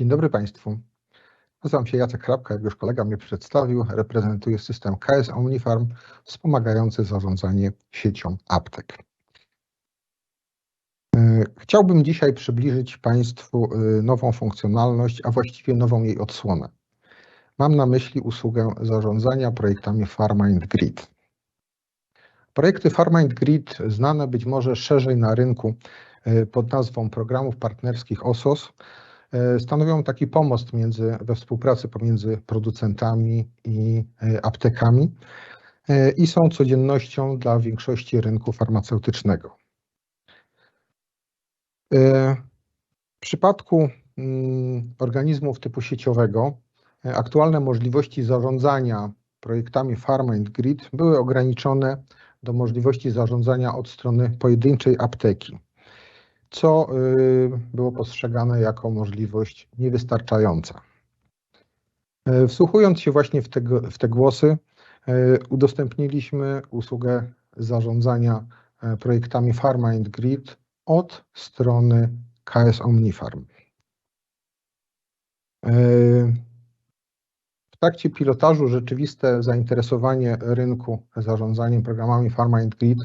Dzień dobry Państwu. Nazywam się Jacek Hrabka, jak już kolega mnie przedstawił, reprezentuję system KS Omnifarm wspomagający zarządzanie siecią aptek. E, chciałbym dzisiaj przybliżyć Państwu e, nową funkcjonalność, a właściwie nową jej odsłonę. Mam na myśli usługę zarządzania projektami Farmind Grid. Projekty Farmind Grid znane być może szerzej na rynku e, pod nazwą programów partnerskich OSOS stanowią taki pomost między, we współpracy pomiędzy producentami i e, aptekami e, i są codziennością dla większości rynku farmaceutycznego. W przypadku mm, organizmów typu sieciowego aktualne możliwości zarządzania projektami Pharma and Grid były ograniczone do możliwości zarządzania od strony pojedynczej apteki co y, było postrzegane jako możliwość niewystarczająca. Y, wsłuchując się właśnie w te, w te głosy, y, udostępniliśmy usługę zarządzania projektami Pharma and Grid od strony KS Omnifarm. W trakcie pilotażu rzeczywiste zainteresowanie rynku zarządzaniem programami Pharma and Grid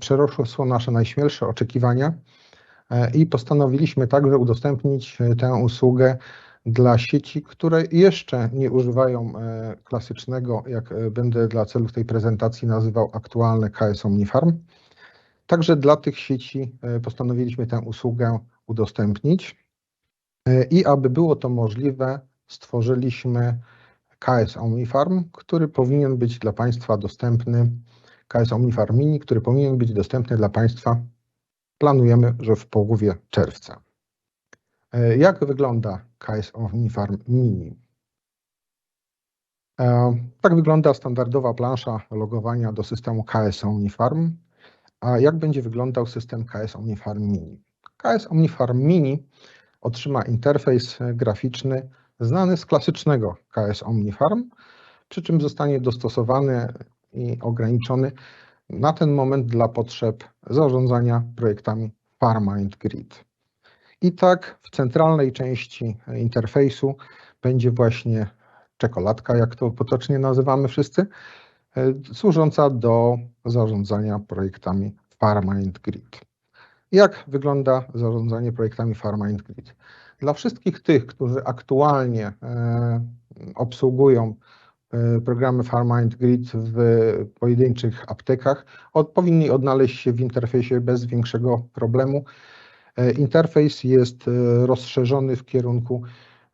przerosło nasze najśmielsze oczekiwania E, i postanowiliśmy także udostępnić e, tę usługę dla sieci, które jeszcze nie używają e, klasycznego, jak będę dla celów tej prezentacji nazywał aktualne KS Omnifarm. Także dla tych sieci postanowiliśmy tę usługę udostępnić i aby było to możliwe, stworzyliśmy KS Omnifarm, który powinien być dla Państwa dostępny, KS Omnifarm Mini, który powinien być dostępny dla Państwa Planujemy, że w połowie czerwca. E, jak wygląda KS Omnifarm Mini? E, tak wygląda standardowa plansza logowania do systemu KS Omnifarm. A jak będzie wyglądał system KS Omnifarm Mini? KS Omnifarm Mini otrzyma interfejs graficzny znany z klasycznego KS Omnifarm, przy czym zostanie dostosowany i ograniczony na ten moment dla potrzeb zarządzania projektami Farmind Grid. I tak w centralnej części interfejsu będzie właśnie czekoladka, jak to potocznie nazywamy wszyscy, e, służąca do zarządzania projektami Farmind Grid. Jak wygląda zarządzanie projektami Farmind Grid? Dla wszystkich tych, którzy aktualnie e, obsługują programy Farmind Grid w pojedynczych aptekach od, powinni odnaleźć się w interfejsie bez większego problemu. E, interfejs jest e, rozszerzony w kierunku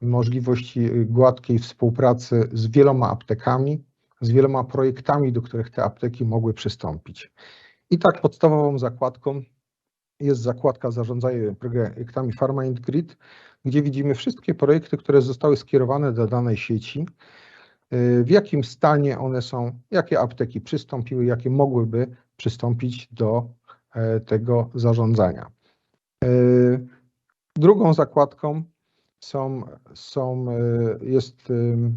możliwości gładkiej współpracy z wieloma aptekami, z wieloma projektami, do których te apteki mogły przystąpić. I tak podstawową zakładką jest zakładka zarządzania projektami Farmind Grid, gdzie widzimy wszystkie projekty, które zostały skierowane do danej sieci w jakim stanie one są, jakie apteki przystąpiły, jakie mogłyby przystąpić do e, tego zarządzania. E, drugą zakładką są, są, e, jest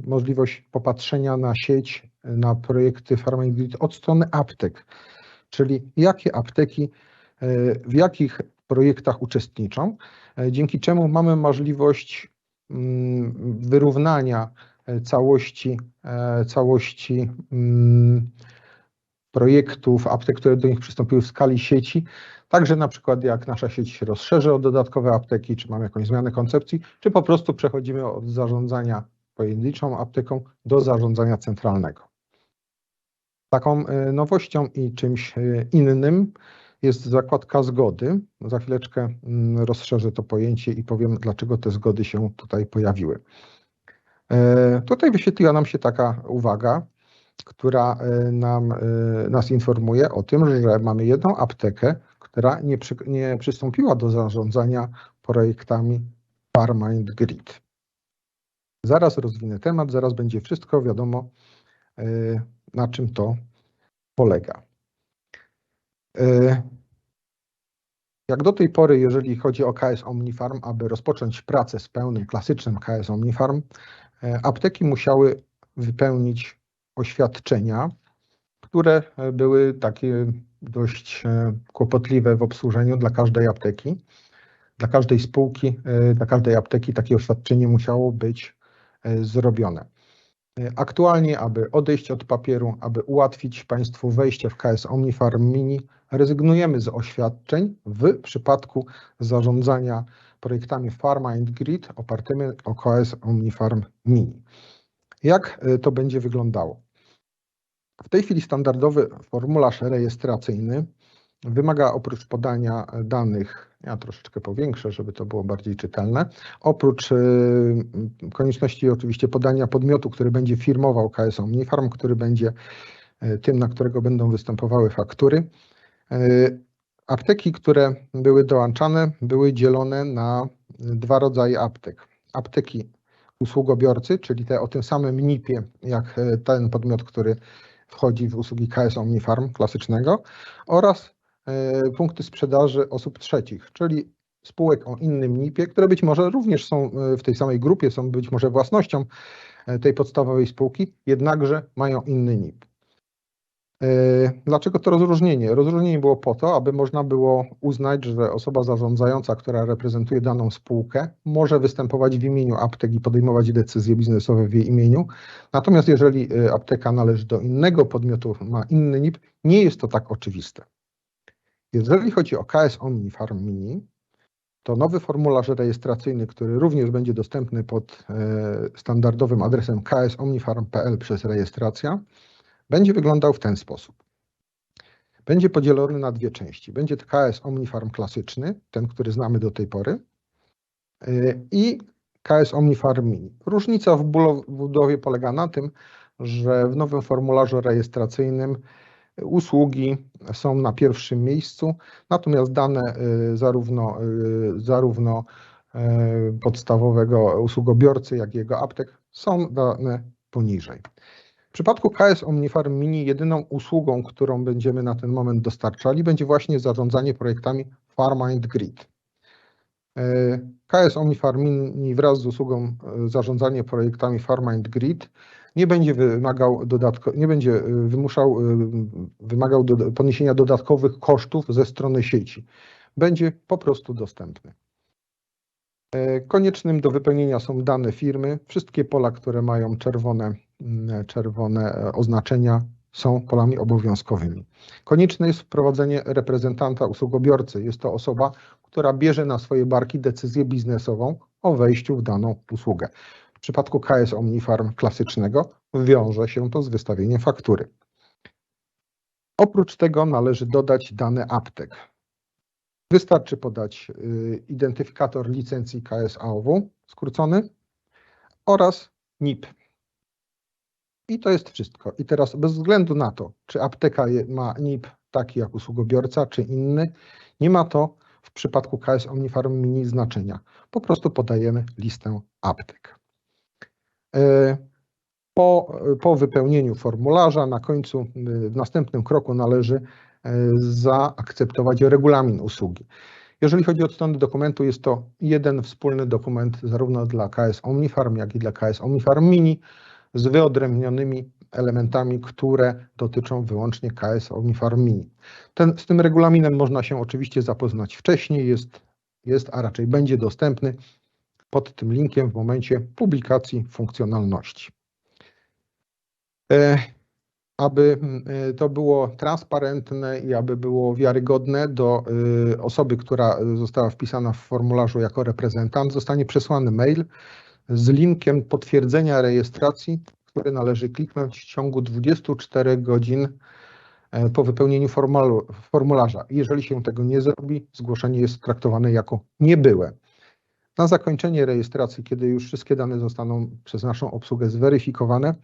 możliwość popatrzenia na sieć, na projekty Grid od strony aptek, czyli jakie apteki w jakich projektach uczestniczą, dzięki czemu mamy możliwość mm, wyrównania całości, e, całości mm, projektów, aptek, które do nich przystąpiły w skali sieci. Także na przykład jak nasza sieć się rozszerzy o dodatkowe apteki, czy mamy jakąś zmianę koncepcji, czy po prostu przechodzimy od zarządzania pojedynczą apteką do zarządzania centralnego. Taką e, nowością i czymś e, innym jest zakładka zgody. Za chwileczkę mm, rozszerzę to pojęcie i powiem, dlaczego te zgody się tutaj pojawiły. E, tutaj wyświetliła nam się taka uwaga, która e, nam, e, nas informuje o tym, że mamy jedną aptekę, która nie, przy, nie przystąpiła do zarządzania projektami Farmind Grid. Zaraz rozwinę temat, zaraz będzie wszystko wiadomo, na czym to polega. Jak do tej pory, jeżeli chodzi o KS Omnifarm, aby rozpocząć pracę z pełnym, klasycznym KS Omnifarm, E, apteki musiały wypełnić oświadczenia, które e, były takie dość e, kłopotliwe w obsłużeniu dla każdej apteki. dla każdej spółki, dla każdej apteki takie oświadczenie musiało być zrobione. Aktualnie, aby odejść od papieru, aby ułatwić Państwu wejście w KS Omnifarm Mini, rezygnujemy z oświadczeń w przypadku zarządzania projektami Pharma and Grid opartymi o KS Omnifarm Mini. Jak y, to będzie wyglądało? W tej chwili standardowy formularz rejestracyjny wymaga oprócz podania danych, ja troszeczkę powiększę, żeby to było bardziej czytelne, oprócz y, konieczności oczywiście podania podmiotu, który będzie firmował KS Omnifarm, który będzie y, tym, na którego będą występowały faktury, Apteki, które były dołączane, były dzielone na dwa rodzaje aptek. Apteki usługobiorcy, czyli te o tym samym NIP-ie, jak ten podmiot, który wchodzi w usługi KS Omnifarm klasycznego oraz punkty sprzedaży osób trzecich, czyli spółek o innym NIP-ie, które być może również są e, w tej samej grupie, są być może własnością tej podstawowej spółki, jednakże mają inny NIP. E, dlaczego to rozróżnienie? Rozróżnienie było po to, aby można było uznać, że osoba zarządzająca, która reprezentuje daną spółkę, może występować w imieniu aptek i podejmować decyzje biznesowe w jej imieniu. Natomiast jeżeli e, apteka należy do innego podmiotu, ma inny NIP, nie jest to tak oczywiste. Jeżeli chodzi o KS Omnifarm Mini, to nowy formularz rejestracyjny, który również będzie dostępny pod e, standardowym adresem ksomnifarm.pl przez rejestracja, będzie wyglądał w ten sposób. Będzie podzielony na dwie części. Będzie KS Omnifarm klasyczny, ten, który znamy do tej pory, y, i KS Omnifarm Mini. Różnica w budowie polega na tym, że w nowym formularzu rejestracyjnym usługi są na pierwszym miejscu, natomiast dane y, zarówno, y, zarówno podstawowego usługobiorcy, jak i jego aptek są dane poniżej. W przypadku KS Omnifarm Mini jedyną usługą, którą będziemy na ten moment dostarczali, będzie właśnie zarządzanie projektami Farmind Grid. KS Omnifarm Mini wraz z usługą zarządzanie projektami Farmind Grid nie będzie wymagał dodatko, nie będzie e, wymuszał, wymagał do, poniesienia dodatkowych kosztów ze strony sieci. Będzie po prostu dostępny. Koniecznym do wypełnienia są dane firmy. Wszystkie pola, które mają czerwone Mm, czerwone e, oznaczenia są polami obowiązkowymi. Konieczne jest wprowadzenie reprezentanta usługobiorcy. Jest to osoba, która bierze na swoje barki decyzję biznesową o wejściu w daną usługę. W przypadku KS Omnifarm klasycznego wiąże się to z wystawieniem faktury. Oprócz tego należy dodać dane aptek. Wystarczy podać y, identyfikator licencji KSAOW skrócony oraz NIP. I to jest wszystko. I teraz bez względu na to, czy apteka ma NIP taki jak usługobiorca, czy inny, nie ma to w przypadku KS Omnifarm Mini znaczenia. Po prostu podajemy listę aptek. E, po, po wypełnieniu formularza na końcu, e, w następnym kroku należy e, zaakceptować regulamin usługi. Jeżeli chodzi o stronę dokumentu, jest to jeden wspólny dokument zarówno dla KS Omnifarm, jak i dla KS Omnifarm Mini z wyodrębnionymi elementami, które dotyczą wyłącznie KS Omnifarm Mini. Ten, z tym regulaminem można się oczywiście zapoznać wcześniej, jest, jest, a raczej będzie dostępny pod tym linkiem w momencie publikacji funkcjonalności. E, aby e, to było transparentne i aby było wiarygodne do e, osoby, która została wpisana w formularzu jako reprezentant, zostanie przesłany mail z linkiem potwierdzenia rejestracji, który należy kliknąć w ciągu 24 godzin po wypełnieniu formularza. Jeżeli się tego nie zrobi, zgłoszenie jest traktowane jako niebyłe. Na zakończenie rejestracji, kiedy już wszystkie dane zostaną przez naszą obsługę zweryfikowane,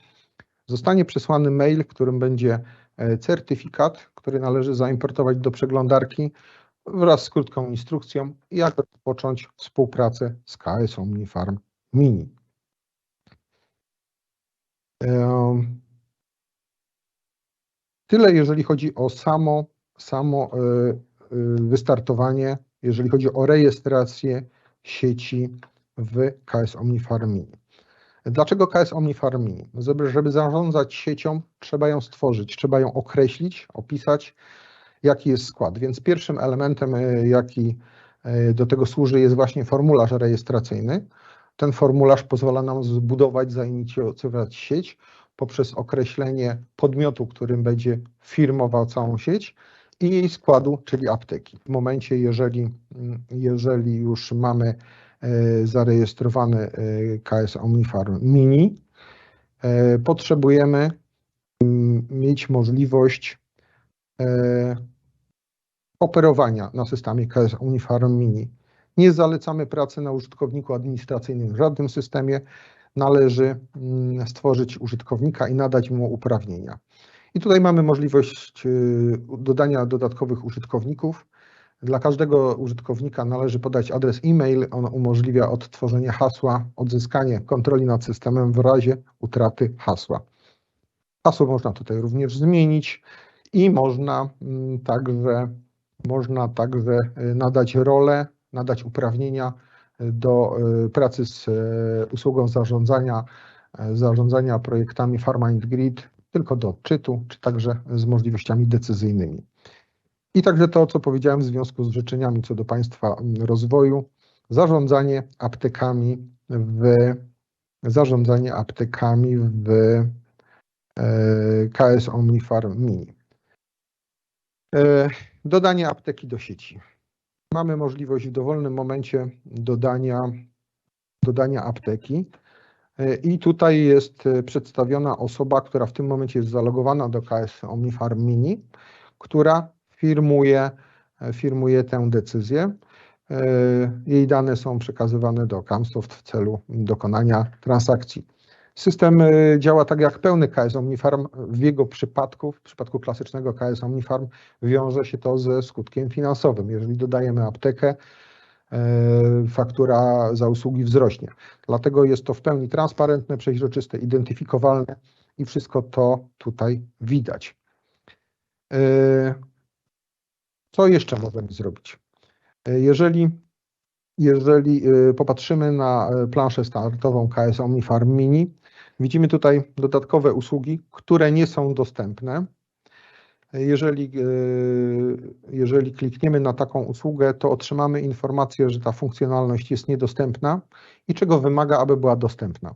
zostanie przesłany mail, w którym będzie e, certyfikat, który należy zaimportować do przeglądarki wraz z krótką instrukcją, jak rozpocząć współpracę z KS Omnifarm mini. Tyle, jeżeli chodzi o samo, samo e, e, wystartowanie, jeżeli chodzi o rejestrację sieci w KS Omnifarm Mini. Dlaczego KS Omnifarm Mini? Żeby, żeby zarządzać siecią, trzeba ją stworzyć, trzeba ją określić, opisać, jaki jest skład. Więc pierwszym elementem, e, jaki do tego służy, jest właśnie formularz rejestracyjny. Ten formularz pozwala nam zbudować, zainicjować sieć poprzez określenie podmiotu, którym będzie firmował całą sieć i jej składu, czyli apteki. W momencie, jeżeli, jeżeli już mamy e, zarejestrowany e, KS Omnifarm Mini, e, potrzebujemy mm, mieć możliwość operowania na systemie KS Omnifarm Mini. Nie zalecamy pracy na użytkowniku administracyjnym w żadnym systemie. Należy mm, stworzyć użytkownika i nadać mu uprawnienia. I tutaj mamy możliwość y, dodania dodatkowych użytkowników. Dla każdego użytkownika należy podać adres e-mail. On umożliwia odtworzenie hasła, odzyskanie kontroli nad systemem w razie utraty hasła. Hasło można tutaj również zmienić i można mm, także, można także y, nadać rolę, nadać uprawnienia y, do pracy z usługą zarządzania, zarządzania projektami and Grid tylko do odczytu, czy także z możliwościami decyzyjnymi. I także to, co powiedziałem w związku z życzeniami co do Państwa rozwoju, zarządzanie aptekami w zarządzanie aptekami w e, KS Omnifarm Mini. E, dodanie apteki do sieci. Mamy możliwość w dowolnym momencie dodania, dodania apteki. E, I tutaj jest e, przedstawiona osoba, która w tym momencie jest zalogowana do KS Omnifarm Mini, która firmuje, e, firmuje tę decyzję. Jej dane są przekazywane do Camsoft w celu dokonania transakcji. System działa tak jak pełny KS Omnifarm. W jego przypadku, w przypadku klasycznego KS Omnifarm, wiąże się to ze skutkiem finansowym. Jeżeli dodajemy aptekę, faktura za usługi wzrośnie. Dlatego jest to w pełni transparentne, przeźroczyste, identyfikowalne i wszystko to tutaj widać. E, co jeszcze możemy zrobić? E, jeżeli, jeżeli popatrzymy na planszę startową KS Omnifarm Mini, widzimy tutaj dodatkowe usługi, które nie są dostępne jeżeli, e, jeżeli klikniemy na taką usługę, to otrzymamy informację, że ta funkcjonalność jest niedostępna i czego wymaga, aby była dostępna.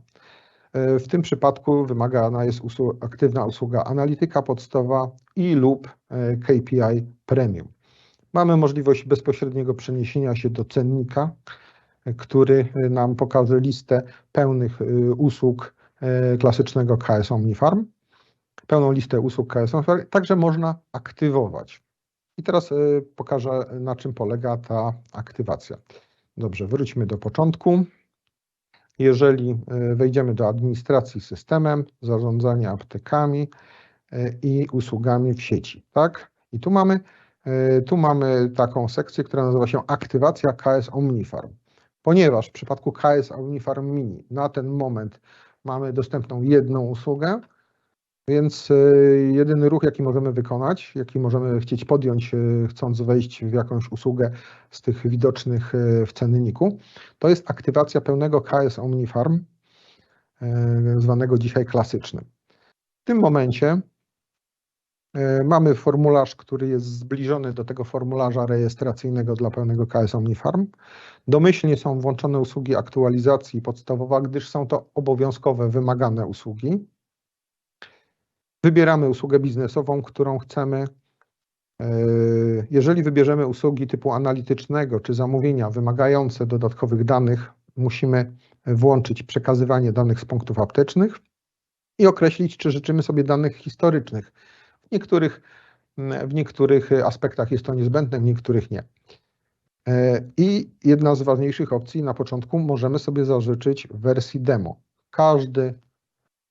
E, w tym przypadku wymagana jest usług, aktywna usługa analityka podstawowa i lub e, KPI Premium. Mamy możliwość bezpośredniego przeniesienia się do cennika, który nam pokaże listę pełnych usług klasycznego KS Omnifarm pełną listę usług KSM, także można aktywować. I teraz y, pokażę, na czym polega ta aktywacja. Dobrze, wróćmy do początku. Jeżeli y, wejdziemy do administracji systemem, zarządzania aptekami y, i usługami w sieci, tak? I tu mamy, tu mamy taką sekcję, która nazywa się aktywacja KS Omnifarm. Ponieważ w przypadku KS Omnifarm Mini na ten moment mamy dostępną jedną usługę, więc e, jedyny ruch, jaki możemy wykonać, jaki możemy chcieć podjąć, e, chcąc wejść w jakąś usługę z tych widocznych e, w cenniku, to jest aktywacja pełnego KS Omnifarm, zwanego dzisiaj klasycznym. W tym momencie mamy formularz, który jest zbliżony do tego formularza rejestracyjnego dla pełnego KS Omnifarm. Domyślnie są włączone usługi aktualizacji podstawowa, gdyż są to obowiązkowe, wymagane usługi. Wybieramy usługę biznesową, którą chcemy. E, jeżeli wybierzemy usługi typu analitycznego czy zamówienia wymagające dodatkowych danych, musimy włączyć przekazywanie danych z punktów aptecznych i określić, czy życzymy sobie danych historycznych. W niektórych, w niektórych aspektach jest to niezbędne, w niektórych nie. E, I jedna z ważniejszych opcji na początku możemy sobie zażyczyć wersji demo. Każdy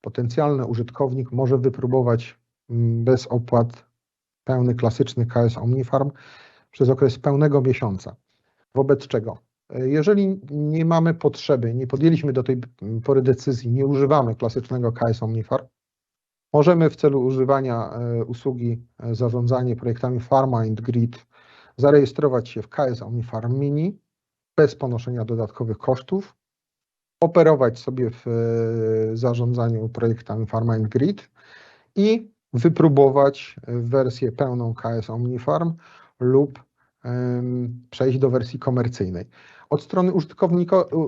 potencjalny użytkownik może wypróbować mm, bez opłat pełny klasyczny KS Omnifarm przez okres pełnego miesiąca. Wobec czego? E, jeżeli nie mamy potrzeby, nie podjęliśmy do tej pory decyzji, nie używamy klasycznego KS Omnifarm, możemy w celu używania e, usługi e, zarządzanie projektami Pharma and Grid zarejestrować się w KS Omnifarm Mini bez ponoszenia dodatkowych kosztów operować sobie w e, zarządzaniu projektami Farm Grid i wypróbować wersję pełną KS Omnifarm lub przejść do wersji komercyjnej. Od strony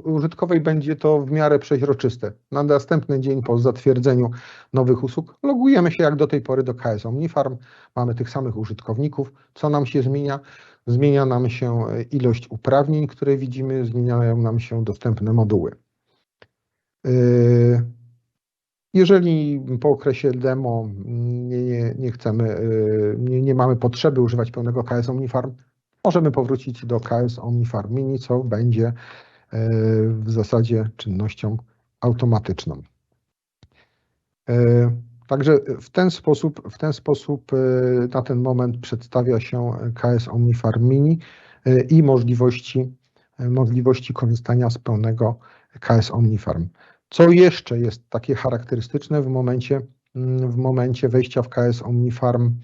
użytkowej będzie to w miarę przeźroczyste. Na następny dzień po zatwierdzeniu nowych usług logujemy się jak do tej pory do KS Omnifarm. Mamy tych samych użytkowników. Co nam się zmienia? Zmienia nam się ilość uprawnień, które widzimy, zmieniają nam się dostępne moduły. Yy, jeżeli po okresie demo nie, nie, nie chcemy, yy, nie, nie, mamy potrzeby używać pełnego KS Omnifarm, możemy powrócić do KS Omnifarm Mini, co będzie yy, w zasadzie czynnością automatyczną. Także w ten sposób, w ten sposób na ten moment przedstawia się KS Omnifarm Mini i możliwości, możliwości korzystania z pełnego KS Omnifarm. Co jeszcze jest takie charakterystyczne w momencie, w momencie wejścia w KS Omnifarm,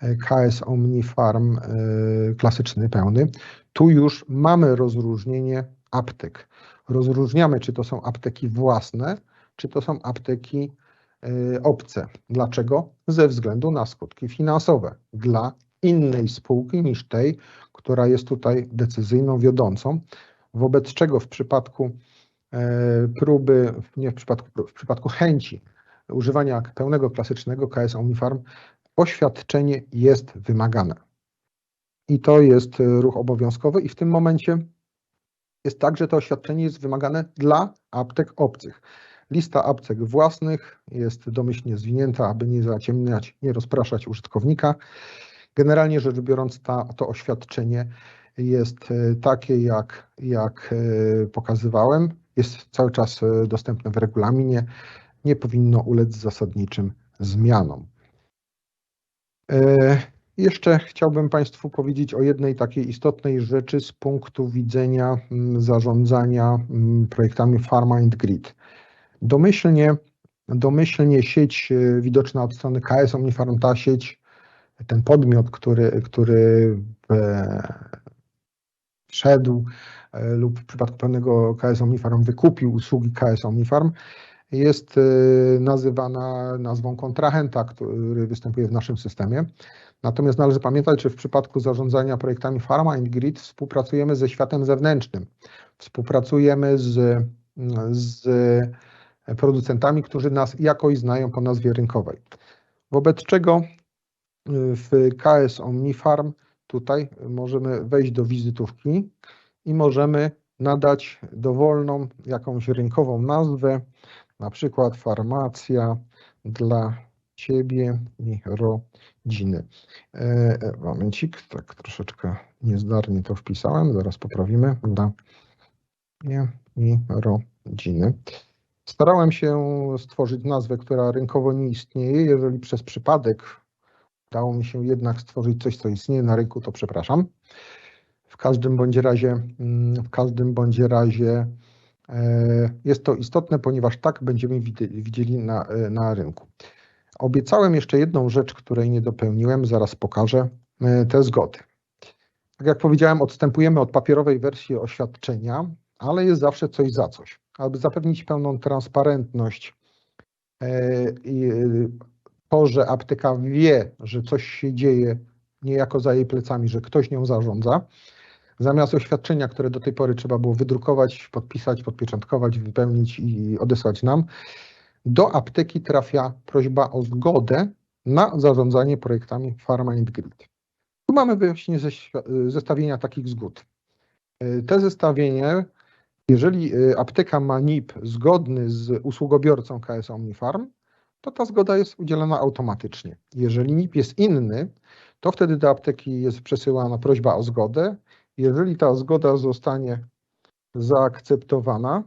KS Omnifarm e, klasyczny, pełny, tu już mamy rozróżnienie aptek. Rozróżniamy, czy to są apteki własne, czy to są apteki e, obce. Dlaczego? Ze względu na skutki finansowe dla innej spółki niż tej, która jest tutaj decyzyjną, wiodącą, wobec czego w przypadku E, próby, nie w przypadku, w przypadku chęci używania pełnego klasycznego KS Omnifarm, oświadczenie jest wymagane. I to jest ruch obowiązkowy i w tym momencie jest tak, że to oświadczenie jest wymagane dla aptek obcych. Lista aptek własnych jest domyślnie zwinięta, aby nie zaciemniać, nie rozpraszać użytkownika. Generalnie rzecz biorąc, ta, to oświadczenie jest e, takie, jak, jak e, pokazywałem jest cały czas e, dostępne w regulaminie, nie powinno ulec zasadniczym zmianom. E, jeszcze chciałbym Państwu powiedzieć o jednej takiej istotnej rzeczy z punktu widzenia zarządzania projektami Pharma and Grid. Domyślnie, domyślnie sieć e, widoczna od strony KS Omnifarm, ta sieć, ten podmiot, który, który wszedł lub w przypadku pewnego KS Omnifarm wykupił usługi KS Omnifarm, jest e, nazywana nazwą kontrahenta, który występuje w naszym systemie. Natomiast należy pamiętać, że w przypadku zarządzania projektami Pharma and Grid współpracujemy ze światem zewnętrznym. Współpracujemy z, z producentami, którzy nas jakoś znają po nazwie rynkowej. Wobec czego e, w KS Omnifarm tutaj możemy wejść do wizytówki i możemy nadać dowolną jakąś rynkową nazwę, na przykład farmacja dla Ciebie i rodziny. E, e, momencik, tak troszeczkę niezdarnie to wpisałem, zaraz poprawimy. Dla mnie i rodziny. Starałem się stworzyć nazwę, która rynkowo nie istnieje. Jeżeli przez przypadek udało mi się jednak stworzyć coś, co istnieje na rynku, to przepraszam. W każdym bądź razie, mm, w każdym bądź razie e, jest to istotne, ponieważ tak będziemy widzieli na, e, na rynku. Obiecałem jeszcze jedną rzecz, której nie dopełniłem, zaraz pokażę e, te zgody. Tak jak powiedziałem, odstępujemy od papierowej wersji oświadczenia, ale jest zawsze coś za coś. Aby zapewnić pełną transparentność i to, że apteka wie, że coś się dzieje niejako za jej plecami, że ktoś nią zarządza, Zamiast oświadczenia, które do tej pory trzeba było wydrukować, podpisać, podpieczętkować, wypełnić i odesłać nam, do apteki trafia prośba o zgodę na zarządzanie projektami Pharma and Grid. Tu mamy właśnie zestawienia takich zgód. Te zestawienie, jeżeli apteka ma NIP zgodny z usługobiorcą KS Omnifarm, to ta zgoda jest udzielona automatycznie. Jeżeli NIP jest inny, to wtedy do apteki jest przesyłana prośba o zgodę jeżeli ta zgoda zostanie zaakceptowana,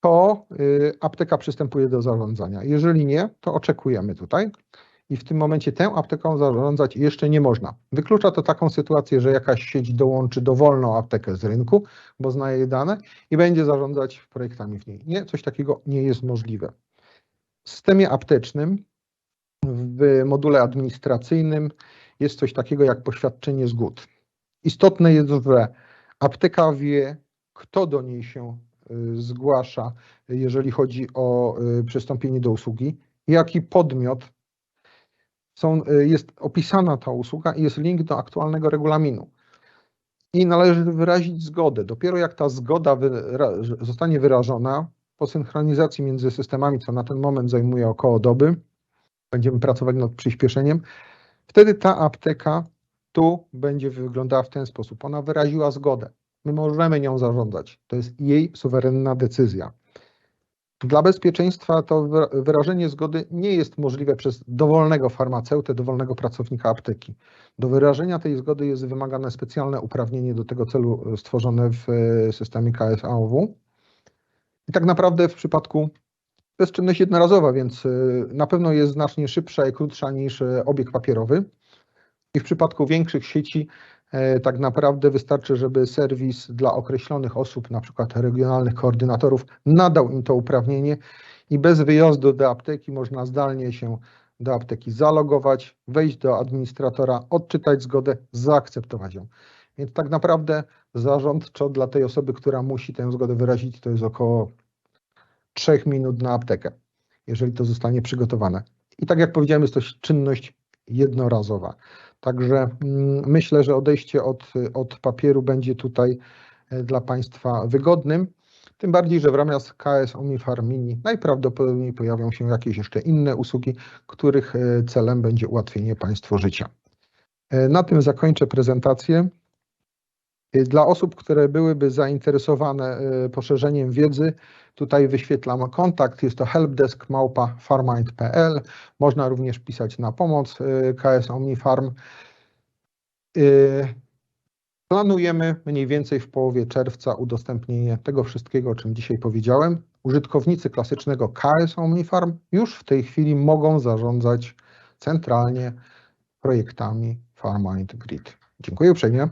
to y, apteka przystępuje do zarządzania. Jeżeli nie, to oczekujemy tutaj i w tym momencie tę apteką zarządzać jeszcze nie można. Wyklucza to taką sytuację, że jakaś sieć dołączy dowolną aptekę z rynku, bo zna jej dane i będzie zarządzać projektami w niej. Nie, coś takiego nie jest możliwe. W systemie aptecznym, w module administracyjnym jest coś takiego jak poświadczenie zgód. Istotne jest, że apteka wie, kto do niej się y, zgłasza, jeżeli chodzi o y, przystąpienie do usługi, jaki podmiot są, y, jest opisana ta usługa i jest link do aktualnego regulaminu. i należy wyrazić zgodę. Dopiero jak ta zgoda wyra zostanie wyrażona po synchronizacji między systemami, co na ten moment zajmuje około doby, będziemy pracować nad przyspieszeniem, wtedy ta apteka tu będzie wyglądała w ten sposób. Ona wyraziła zgodę. My możemy nią zarządzać. To jest jej suwerenna decyzja. Dla bezpieczeństwa to wyrażenie zgody nie jest możliwe przez dowolnego farmaceutę, dowolnego pracownika apteki. Do wyrażenia tej zgody jest wymagane specjalne uprawnienie do tego celu stworzone w e, systemie KSAOW. I tak naprawdę w przypadku to jest czynność jednorazowa, więc e, na pewno jest znacznie szybsza i krótsza niż e, obieg papierowy. I w przypadku większych sieci E, tak naprawdę wystarczy, żeby serwis dla określonych osób, na przykład regionalnych koordynatorów, nadał im to uprawnienie i bez wyjazdu do apteki można zdalnie się do apteki zalogować, wejść do administratora, odczytać zgodę, zaakceptować ją. Więc tak naprawdę zarządczo dla tej osoby, która musi tę zgodę wyrazić, to jest około 3 minut na aptekę, jeżeli to zostanie przygotowane. I tak jak powiedziałem, jest to czynność jednorazowa. Także mm, myślę, że odejście od, od papieru będzie tutaj e, dla Państwa wygodnym. Tym bardziej, że w ramach KS Omnifarm Mini najprawdopodobniej pojawią się jakieś jeszcze inne usługi, których e, celem będzie ułatwienie Państwu życia. E, na tym zakończę prezentację. Dla osób, które byłyby zainteresowane poszerzeniem wiedzy, tutaj wyświetlam kontakt, jest to helpdesk.farmind.pl. Można również pisać na pomoc KS Omnifarm. Planujemy mniej więcej w połowie czerwca udostępnienie tego wszystkiego, o czym dzisiaj powiedziałem. Użytkownicy klasycznego KS Omnifarm już w tej chwili mogą zarządzać centralnie projektami Farmind Grid. Dziękuję uprzejmie.